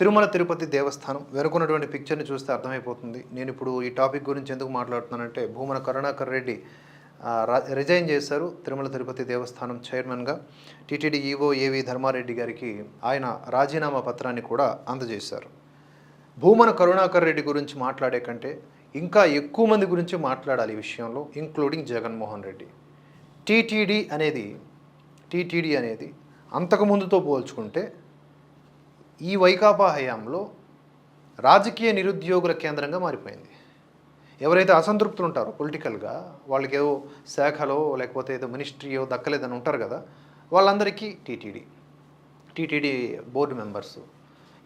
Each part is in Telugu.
తిరుమల తిరుపతి దేవస్థానం వెనుకున్నటువంటి పిక్చర్ని చూస్తే అర్థమైపోతుంది. నేను ఇప్పుడు ఈ టాపిక్ గురించి ఎందుకు మాట్లాడుతున్నానంటే భూమన కరుణాకర్ రెడ్డి రిజైన్ చేశారు తిరుమల తిరుపతి దేవస్థానం చైర్మన్గా టీటీడీ ఈవో ఏవి ధర్మారెడ్డి గారికి ఆయన రాజీనామా పత్రాన్ని కూడా అందజేశారు. భూమన కరుణాకర్ రెడ్డి గురించి మాట్లాడే కంటే ఇంకా ఎక్కువ మంది గురించి మాట్లాడాలి ఈ విషయంలో ఇంక్లూడింగ్ జగన్మోహన్ రెడ్డి. టీటీడీ అనేది టీటీడీ అనేది అంతకుముందుతో పోల్చుకుంటే ఈ వైకాపా హయాంలో రాజకీయ నిరుద్యోగుల కేంద్రంగా మారిపోయింది. ఎవరైతే అసంతృప్తులు ఉంటారో పొలిటికల్గా వాళ్ళకి ఏదో శాఖలో లేకపోతే ఏదో మినిస్ట్రీయో దక్కలేదని ఉంటారు కదా వాళ్ళందరికీ టీటీడీ టీటీడీ బోర్డు మెంబర్స్.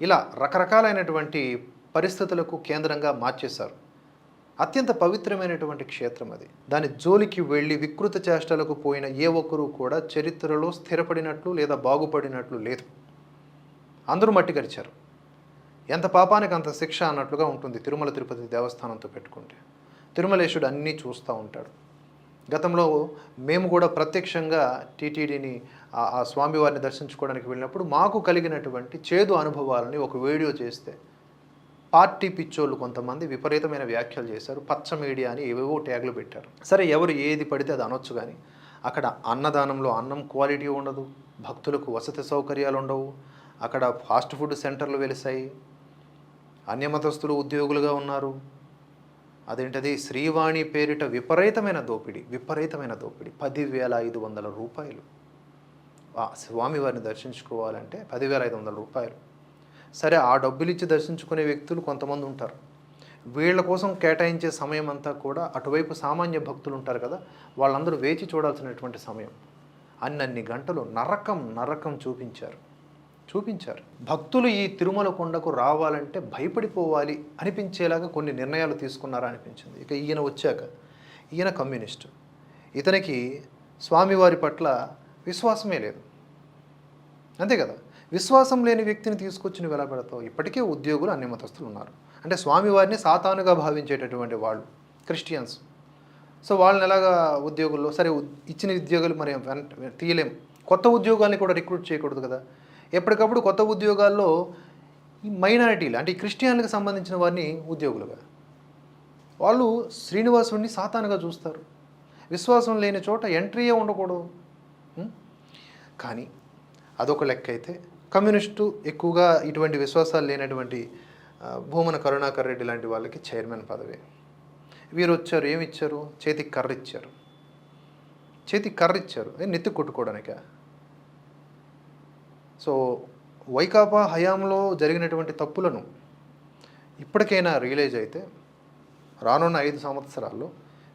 ఇలా రకరకాలైనటువంటి పరిస్థితులకు కేంద్రంగా మార్చేశారు. అత్యంత పవిత్రమైనటువంటి క్షేత్రం అది. దాని జోలికి వెళ్ళి వికృత చేష్టలకు పోయిన ఏ ఒక్కరూ కూడా చరిత్రలో స్థిరపడినట్లు లేదా బాగుపడినట్లు లేదు. అందరూ మట్టి గరిచారు. ఎంత పాపానికి అంత శిక్ష అన్నట్లుగా ఉంటుంది తిరుమల తిరుపతి దేవస్థానంతో పెట్టుకుంటే. తిరుమలేశుడు అన్నీ చూస్తూ ఉంటాడు. గతంలో మేము కూడా ప్రత్యక్షంగా టీటీడీని ఆ- ఆ స్వామివారిని దర్శించుకోవడానికి వెళ్ళినప్పుడు మాకు కలిగినటువంటి చేదు అనుభవాలని ఒక వీడియో చేస్తే పార్టీ పిచ్చోళ్ళు కొంతమంది విపరీతమైన వ్యాఖ్యలు చేశారు. పచ్చ మీడియా అని ఏవేవో ట్యాగ్లు పెట్టారు. సరే ఎవరు ఏది పడితే అది అనొచ్చు కానీ అక్కడ అన్నదానంలో అన్నం క్వాలిటీ ఉండదు. భక్తులకు వసతి సౌకర్యాలు ఉండవు. అక్కడ ఫాస్ట్ ఫుడ్ సెంటర్లు వెలిసాయి. అన్యమతస్తులు ఉద్యోగులుగా ఉన్నారు. అదేంటది? శ్రీవాణి పేరిట విపరీతమైన దోపిడీ విపరీతమైన దోపిడీ. పదివేల ఐదు వందల రూపాయలు. స్వామివారిని దర్శించుకోవాలంటే పదివేల ఐదు వందల రూపాయలు. సరే ఆ డబ్బులు ఇచ్చి దర్శించుకునే వ్యక్తులు కొంతమంది ఉంటారు. వీళ్ళ కోసం కేటాయించే సమయం అంతా కూడా అటువైపు సామాన్య భక్తులు ఉంటారు కదా వాళ్ళందరూ వేచి చూడాల్సినటువంటి సమయం. అన్నన్ని గంటలు నరకం నరకం చూపించారు. చూపించారు. భక్తులు ఈ తిరుమల కొండకు రావాలంటే భయపడిపోవాలి అనిపించేలాగా కొన్ని నిర్ణయాలు తీసుకున్నారా అనిపించింది. ఇక ఈయన వచ్చాక ఈయన కమ్యూనిస్టు. ఇతనికి స్వామివారి పట్ల విశ్వాసమే లేదు. అంతే కదా? విశ్వాసం లేని వ్యక్తిని తీసుకొచ్చి నువ్వు ఎలా పెడతావు? ఇప్పటికే ఉద్యోగులు అన్ని మతస్థులు ఉన్నారు. అంటే స్వామివారిని సాతానుగా భావించేటటువంటి వాళ్ళు క్రిస్టియన్స్. సో వాళ్ళని ఎలాగా ఉద్యోగుల్లో సరే ఇచ్చిన ఉద్యోగాలు మరి వెంట తీయలేం. కొత్త ఉద్యోగాల్ని కూడా రిక్రూట్ చేయకూడదు కదా? ఎప్పటికప్పుడు కొత్త ఉద్యోగాల్లో ఈ మైనారిటీలు అంటే క్రిస్టియన్లకు సంబంధించిన వారిని ఉద్యోగులుగా వాళ్ళు శ్రీనివాసుడిని సాతానుగా చూస్తారు. విశ్వాసం లేని చోట ఎంట్రీయే ఉండకూడదు. కానీ అదొక లెక్క అయితే కమ్యూనిస్టు ఎక్కువగా ఇటువంటి విశ్వాసాలు లేనటువంటి భూమన కరుణాకర్ రెడ్డి లాంటి వాళ్ళకి చైర్మన్ పదవి. వీరు వచ్చారు ఏమి ఇచ్చారు చేతికి కర్ర ఇచ్చారు చేతికి కర్ర ఇచ్చారు ఏ నెత్తి కొట్టుకోవడానికా? సో వైకాపా హయాంలో జరిగినటువంటి తప్పులను ఇప్పటికైనా రియలైజ్ అయితే రానున్న ఐదు సంవత్సరాల్లో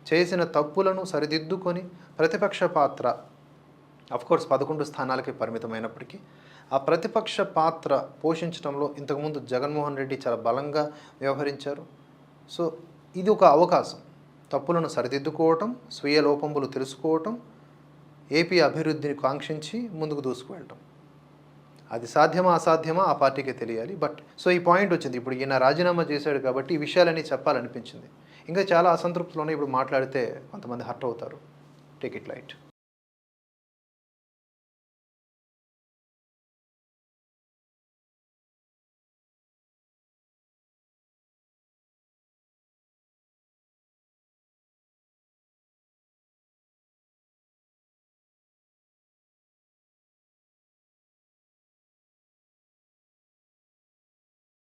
చేసిన తప్పులను సరిదిద్దుకొని ప్రతిపక్ష పాత్ర అఫ్కోర్స్ పదకొండు స్థానాలకి పరిమితమైనప్పటికీ ఆ ప్రతిపక్ష పాత్ర పోషించడంలో ఇంతకుముందు జగన్మోహన్ రెడ్డి చాలా బలంగా వ్యవహరించారు. సో ఇది ఒక అవకాశం. తప్పులను సరిదిద్దుకోవటం స్వీయ లోపంబులు తెలుసుకోవటం ఏపీ అభివృద్ధిని కాంక్షించి ముందుకు దూసుకువెళ్ళటం. అది సాధ్యమా అసాధ్యమా ఆ పార్టీకే తెలియాలి. బట్ సో ఈ పాయింట్ వచ్చింది. ఇప్పుడు ఈయన రాజీనామా చేశాడు కాబట్టి ఈ విషయాలన్నీ చెప్పాలనిపించింది. ఇంకా చాలా అసంతృప్తిలోనే ఇప్పుడు మాట్లాడితే కొంతమంది హర్ట్ అవుతారు. Take it light